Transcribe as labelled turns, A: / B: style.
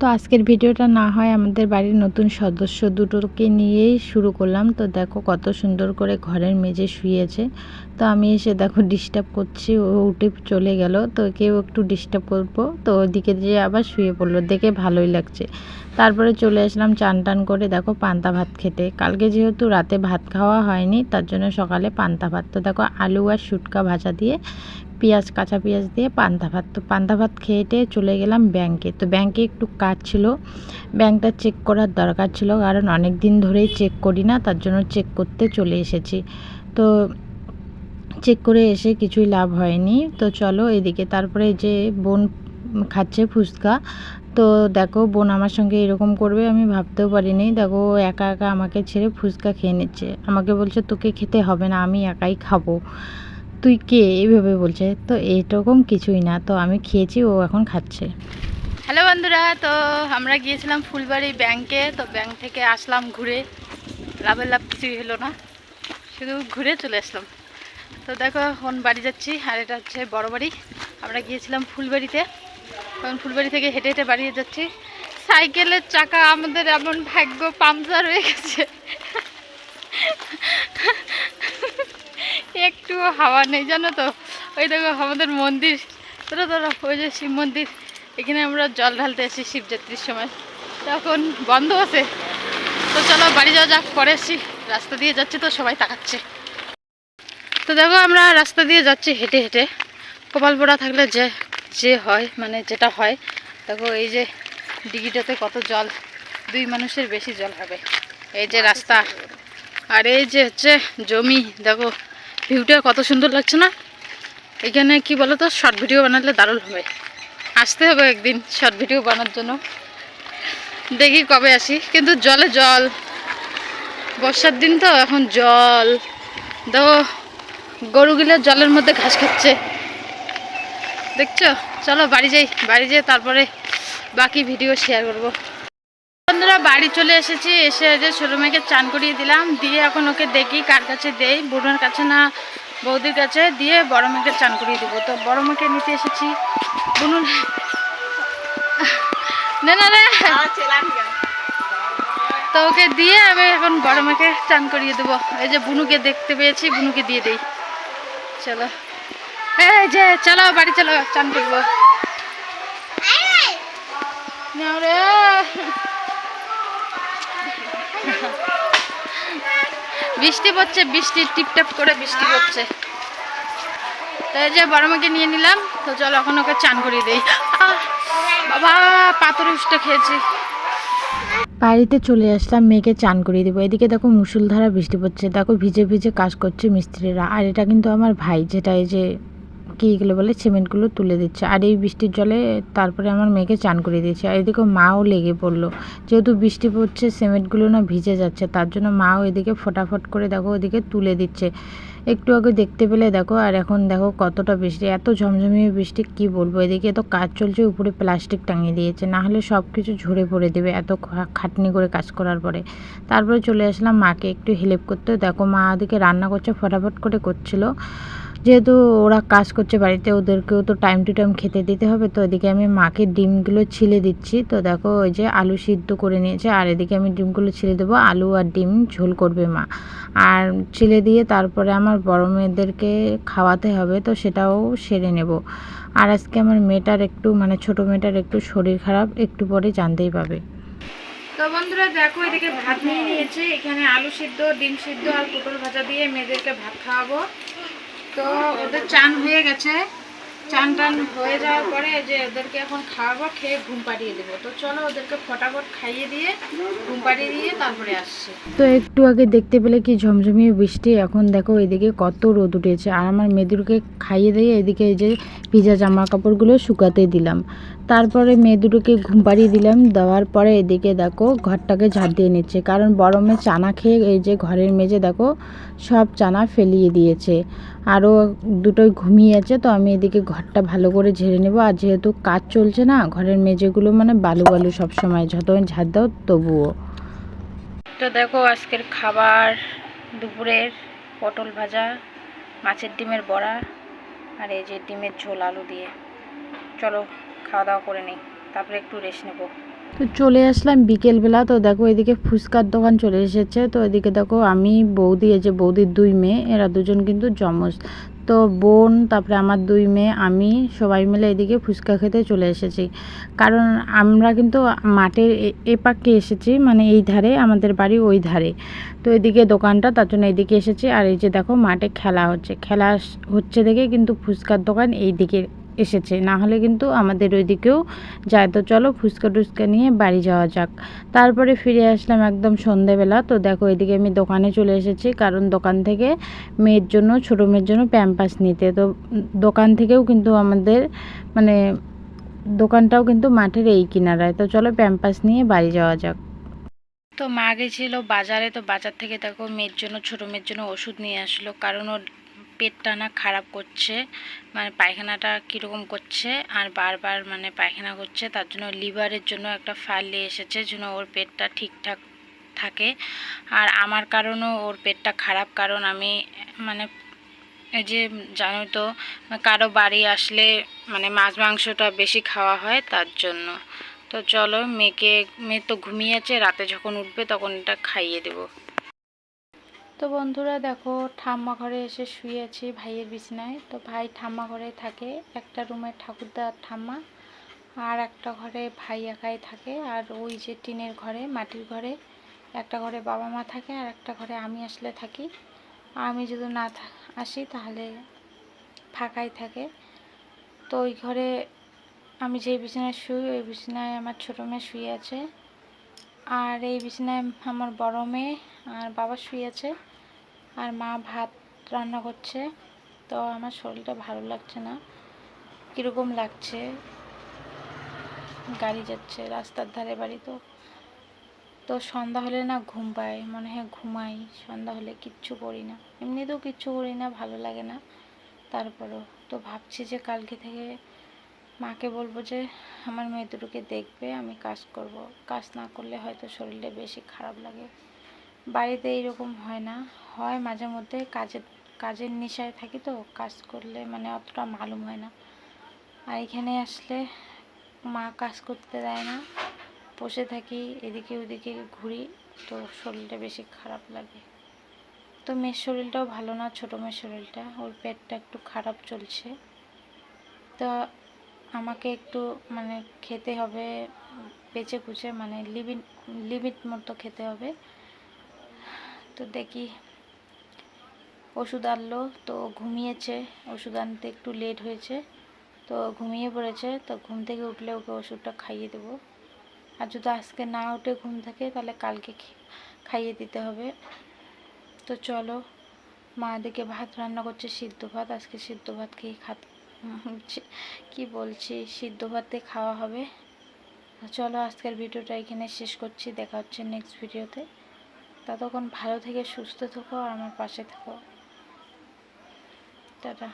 A: তো আজকের ভিডিওটা না হয় আমাদের বাড়ির নতুন সদস্য দুটোকে নিয়েই শুরু করলাম। তো দেখো কত সুন্দর করে ঘরের মেঝে শুয়েছে। তো আমি এসে দেখো ডিস্টার্ব করছি, ও উঠে চলে গেল। তো কেউ একটু ডিস্টার্ব করব। তো ওদিকে যেয়ে আবার শুয়ে পড়ল, দেখে ভালোই লাগছে। তারপরে চলে আসলাম চান টান করে দেখো পান্তা ভাত খেতে। কালকে যেহেতু রাতে ভাত খাওয়া হয়নি, তার জন্য সকালে পান্তা ভাত। তো দেখো আলু আর শুটকা ভাজা দিয়ে পেঁয়াজ, কাঁচা পেঁয়াজ দিয়ে পান্তা ভাত। তো পান্তা ভাত খেয়ে টেয়ে চলে গেলাম ব্যাংকে তো ব্যাংকে একটু কাজ ছিল। ব্যাংকটা চেক করার দরকার ছিল, কারণ অনেক দিন ধরেই চেক করি না, তার জন্য চেক করতে চলে এসেছি। তো চেক করে এসে কিছুই লাভ হয়নি। তো চলো এদিকে তারপরে যে বোন খাচ্ছে ফুচকা। তো দেখো বোন আমার সঙ্গে এরকম করবে, আমি ভাবতেও পারিনি। দেখো একা একা আমাকে ছেড়ে ফুচকা খেয়ে নিচ্ছে। আমাকে বলছে, তোকে খেতে হবে না, আমি একাই খাব। তুই কে? এইভাবে বলছে। তো এরকম কিছুই না। তো আমি খেয়েছি, ও এখন খাচ্ছে।
B: হ্যালো বন্ধুরা, তো আমরা গিয়েছিলাম ফুলবাড়ি ব্যাংকে তো ব্যাংক থেকে আসলাম ঘুরে। লাভের লাভ কিছুই হলো না। শুধু ঘুরে চলে আসলাম। তো দেখো, এখন বাড়ি যাচ্ছি। আর এটা হচ্ছে বড় বাড়ি। আমরা গিয়েছিলাম ফুলবাড়িতে। এখন ফুলবাড়ি থেকে হেঁটে হেঁটে বাড়িয়ে যাচ্ছি। সাইকেলের চাকা আমাদের এমন ভাগ্য পাংচার হয়ে গেছে। একটু হাওয়া নেই, জানো তো? ওই দেখো আমাদের মন্দির। ধরো ধরো, ওই যে শিব মন্দির। এখানে আমরা জল ঢালতে আসি শিবযাত্রীর সময়। তখন বন্ধ আছে। তো চলো, বাড়ি যাওয়া যাক, পরে আসি রাস্তা দিয়ে যাচ্ছি তো, সবাই তাকাচ্ছে। তো দেখো, আমরা রাস্তা দিয়ে যাচ্ছি হেঁটে হেঁটে। কপাল পোড়া থাকলে যে যে হয় মানে যেটা হয়। দেখো, এই যে ডিগিটাতে কত জল, দুই মানুষের বেশি জল হবে। এই যে রাস্তা। আর এই যে হচ্ছে জমি, দেখো। ভিউটা কত সুন্দর লাগছে না? এখানে কি বলো তো শর্ট ভিডিও বানালে দারুণ হবে। আসতে হবে একদিন শর্ট ভিডিও বানার জন্য। দেখি কবে আসি। কিন্তু জলে জল। বর্ষার দিন তো, এখন জল। দেখো গরুগুলো জলের মধ্যে ঘাস খাচ্ছে। দেখছ? চলো বাড়ি যাই। বাড়ি যেয়ে তারপরে বাকি ভিডিও শেয়ার করব। বন্ধুরা বাড়ি চলে এসেছি। এসে যে ছোটো মেয়েকে চান করিয়ে দিলাম। দিয়ে এখন ওকে দেখি কার কাছে দেই। বুড়োর কাছে না বৌদির কাছে। দিয়ে বড় মেয়েকে চান করিয়ে দেবো। তো বড় মেয়েকে নিতে এসেছি। বুনুর না না রে তো ওকে দিয়ে আমি এখন বড় মেয়েকে চান করিয়ে দেবো। এই যে বুনুকে দেখতে পেয়েছি বুনুকে দিয়ে দেই। চলো। এই যে চলো বাড়ি চলো চান করব। রে। বৃষ্টি পড়ছে, বৃষ্টি, টিপটাপ করে বৃষ্টি পড়ছে। তো এই যে বড় মাকে নিয়ে নিলাম, তো চলো এখন ওকে চান করিয়ে দিই। বাবা, পাথর উষ্টা খেয়েছি।
A: বাড়িতে চলে আসলাম, মেয়েকে চান করিয়ে দেবো। এদিকে দেখো মুসুলধারা বৃষ্টি পড়ছে, দেখো ভিজে ভিজে কাজ করছে মিস্ত্রিরা। আর এটা কিন্তু আমার ভাই, যেটা এই যে কি এগুলো বলে, সিমেন্টগুলো তুলে দিচ্ছে। আর এই বৃষ্টির জলে তারপরে আমার মেয়েকে চান করিয়ে দিয়েছে। আর এদিকে মাও লেগে পড়ল। যেহেতু বৃষ্টি পড়ছে, সিমেন্টগুলো না ভিজে যাচ্ছে, তার জন্য মাও এদিকে ফটাফট করে দেখো ওদিকে তুলে দিচ্ছে। একটু আগে দেখতে পেলে দেখো, আর এখন দেখো কতটা বৃষ্টি, এত ঝমঝমিয়ে বৃষ্টি, কি বলব? এদিকে তো কাজ চলছে, উপরে প্লাস্টিক টাঙিয়ে দিয়েছে। না হলে সব কিছু ঝরে পড়ে দেবে এত খাটনি করে কাজ করার পরে। তারপরে চলে আসলাম মাকে একটু হেল্প করতে। দেখো মা ওদিকে রান্না করছে, ফটাফট করে করছিল। যেহেতু ওরা কাজ করছে বাড়িতে, ওদেরকেও তো টাইম টু টাইম খেতে দিতে হবে। তো এদিকে আমি মাকে ডিমগুলো ছিলে দিচ্ছি। তো দেখো, ওই যে আলু সিদ্ধ করে নিয়েছে। আর এদিকে আমি ডিমগুলো ছিলে দেবো। আলু আর ডিম ঝোল করবে মা। আর ছিলে দিয়ে তারপরে আমার বড় মেয়েদেরকে খাওয়াতে হবে। তো সেটাও সেরে নেব। আর আজকে আমার মেয়েটার একটু মানে ছোট মেয়েটার একটু শরীর খারাপ, একটু পরে জানতেই পাবে।
B: তো বন্ধুরা, দেখো, এদিকে ভাত নিয়ে নিয়েছি। এখানে আলু সিদ্ধ, ডিম সিদ্ধ আর পটল ভাজা দিয়ে মেয়েদেরকে ভাত খাওয়াবো। তো ওদের চান হয়ে গেছে। চান টান হয়ে যাওয়ার পরে যে ওদেরকে এখন খাওয়াবো, খেয়ে ঘুম পাড়িয়ে দেবো। তো চলো ওদেরকে ফটাফট খাইয়ে দিয়ে ঘুম পাড়িয়ে দিয়ে তারপরে আসছি।
A: তো একটু আগে দেখতে পেলে কি ঝমঝমিয়ে বৃষ্টি, এখন দেখো এদিকে কত রোদ উঠেছে। আর আমার মেয়েদুরকে খাইয়ে দিয়ে এদিকে এই যে ভিজা জামা কাপড়গুলো শুকাতে দিলাম। তারপরে মেয়ে দুটোকে ঘুম পাড়িয়ে দিলাম, দেওয়ার পরে এদিকে দেখো ঘরটাকে ঝাড় দিয়ে নিচ্ছে। কারণ গরমে চানা খেয়ে এই যে ঘরের মেঝে দেখো সব চানা ফেলিয়ে দিয়েছে। আরও দুটোই ঘুমিয়ে আছে, তো আমি এদিকে ঘরটা ভালো করে ঝেড়ে নেব। আর যেহেতু কাজ চলছে না ঘরের মেঝেগুলো মানে বালু বালু সব সময় যত ঝাড় দাও তবুও।
B: তো দেখো আজকের খাবার দুপুরের পটল ভাজা মাছের ডিমের বড়া আর এই যে ডিমের ঝোল আলু দিয়ে। চলো খাওয়া দাওয়া করে নিই
A: তারপরে একটু রেস্ট নেব।
B: তো চলে আসলাম বিকেলবেলা। তো দেখো এদিকে ফুচকার দোকান চলে এসেছে। তো এদিকে দেখো আমি বৌদি এই যে বৌদির দুই মেয়ে এরা দুজন কিন্তু যমজ। তো বোন, তারপরে আমার দুই মেয়ে, আমি সবাই মিলে এদিকে ফুচকা খেতে চলে এসেছি। কারণ আমরা কিন্তু মাঠের এ- পাকে এসেছি মানে এই ধারে, আমাদের বাড়ি ওই ধারে। তো এদিকে দোকানটা, তার জন্য এদিকে এসেছি। আর এই যে দেখো, মাঠে খেলা হচ্ছে। খেলা হচ্ছে দেখে কিন্তু ফুচকার দোকান এই দিকে এসেছে। না হলে কিন্তু আমাদের ওইদিকেও যায়। তো চলো ফুচকা টুচকা নিয়ে বাড়ি যাওয়া যাক। তারপরে ফিরে আসলাম একদম সন্ধেবেলা। তো দেখো এদিকে আমি দোকানে চলে এসেছি। কারণ দোকান থেকে মেয়ের জন্য, ছোটো মেয়ের জন্য প্যাম্পাস নিতে। তো দোকান থেকেও কিন্তু আমাদের মানে দোকানটাও কিন্তু মাঠের এই কিনারায়। তো চলো প্যাম্পাস নিয়ে বাড়ি যাওয়া যাক। তো মা গেছিল বাজারে। তো বাজার থেকে দেখো মেয়ের জন্য, ছোটো মেয়ের জন্য ওষুধ নিয়ে আসলো। কারণ ওর পেটটা না খারাপ করছে মানে পায়খানাটা কীরকম করছে আর বারবার মানে পায়খানা করছে, তার জন্য লিভারের জন্য একটা ফাইল এসেছে যেন ওর পেটটা ঠিকঠাক থাকে। আর আমার কারণও ওর পেটটা খারাপ, কারণ আমি মানে এই যে জানো তো, কারও বাড়ি আসলে মানে মাছ মাংসটা বেশি খাওয়া হয় তার জন্য। তো চলো, মেয়েকে, মেয়ে তো ঘুমিয়েছে, রাতে যখন উঠবে তখন এটা খাইয়ে দেবো। তো বন্ধুরা দেখো, ঠাম্মা ঘরে এসে শুয়েছি ভাইয়ের বিছানায়। তো ভাই ঠাম্মা ঘরে থাকে, একটা রুমে ঠাকুরদা আর ঠাম্মা আর একটা ঘরে ভাই একাই থাকে। আর ওই যে টিনের ঘরে, মাটির ঘরে, একটা ঘরে বাবা মা থাকে আর একটা ঘরে আমি আসলে থাকি। আমি যদি না আসি তাহলে ফাঁকাই থাকে। তো ওই ঘরে আমি যেই বিছানায় শুই, ওই বিছানায় আমার ছোটো মেয়ে শুয়ে আছে। আর এই বিছানায় আমার বড় মেয়ে আর বাবা শুয়ে আছে আর মা ভাত রান্না করছে। তো আমার শরীরটা ভালো লাগছে না। কীরকম লাগছে? গাড়ি যাচ্ছে, রাস্তার ধারে বাড়ি তো। তো সন্ধ্যা হলে না ঘুম পায়। মনে হয় ঘুমাই। সন্ধ্যা হলে কিচ্ছু করি না। এমনিতেও কিচ্ছু করি না, ভালো লাগে না। তারপরেও তো ভাবছি যে কালকে থেকে মাকে বলব যে, আমার মেয়ে দুটোকে দেখবে, আমি কাজ করব। কাজ না করলে হয়তো শরীরটা বেশি খারাপ লাগে। বাড়িতে এইরকম হয় না। হয় মাঝে মধ্যে কাজের কাজের নেশায় থাকি তো, কাজ করলে মানে অতটা মালুম হয় না। আর এখানে আসলে মা কাজ করতে দেয় না। বসে থাকি, এদিকে ওদিকে ঘুরি, তো শরীরটা বেশি খারাপ লাগে। তো মেয়ের শরীরটাও ভালো না, ছোটো মেয়ের শরীরটা। ওর পেটটা একটু খারাপ চলছে। তো আমাকে একটু মানে খেতে হবে, বেঁচে কুচে মানে লিমিট লিমিট মতো খেতে হবে। তো দেখি, ওষুধ আনলো, তো ঘুমিয়েছে, ওষুধ আনতে একটু লেট হয়েছে। তো ঘুমিয়ে পড়েছে, তো ঘুম থেকে উঠলে ওকে ওষুধটা খাইয়ে দেবো। আর যদি আজকে না উঠে ঘুম থাকে, তাহলে কালকে খাইয়ে দিতে হবে। তো চলো, মা দিকে ভাত রান্না করছে, সিদ্ধ ভাত। আজকে সিদ্ধ ভাত খেয়ে খাত কি বলছি, সিদ্ধ ভাতে খাওয়া হবে। চলো আজকের ভিডিওটা এখানে শেষ করছি, দেখা হচ্ছে নেক্সট ভিডিওতে। ততক্ষণ ভালো থেকে সুস্থ থেকো আর আমার পাশে থেকো। টাটা।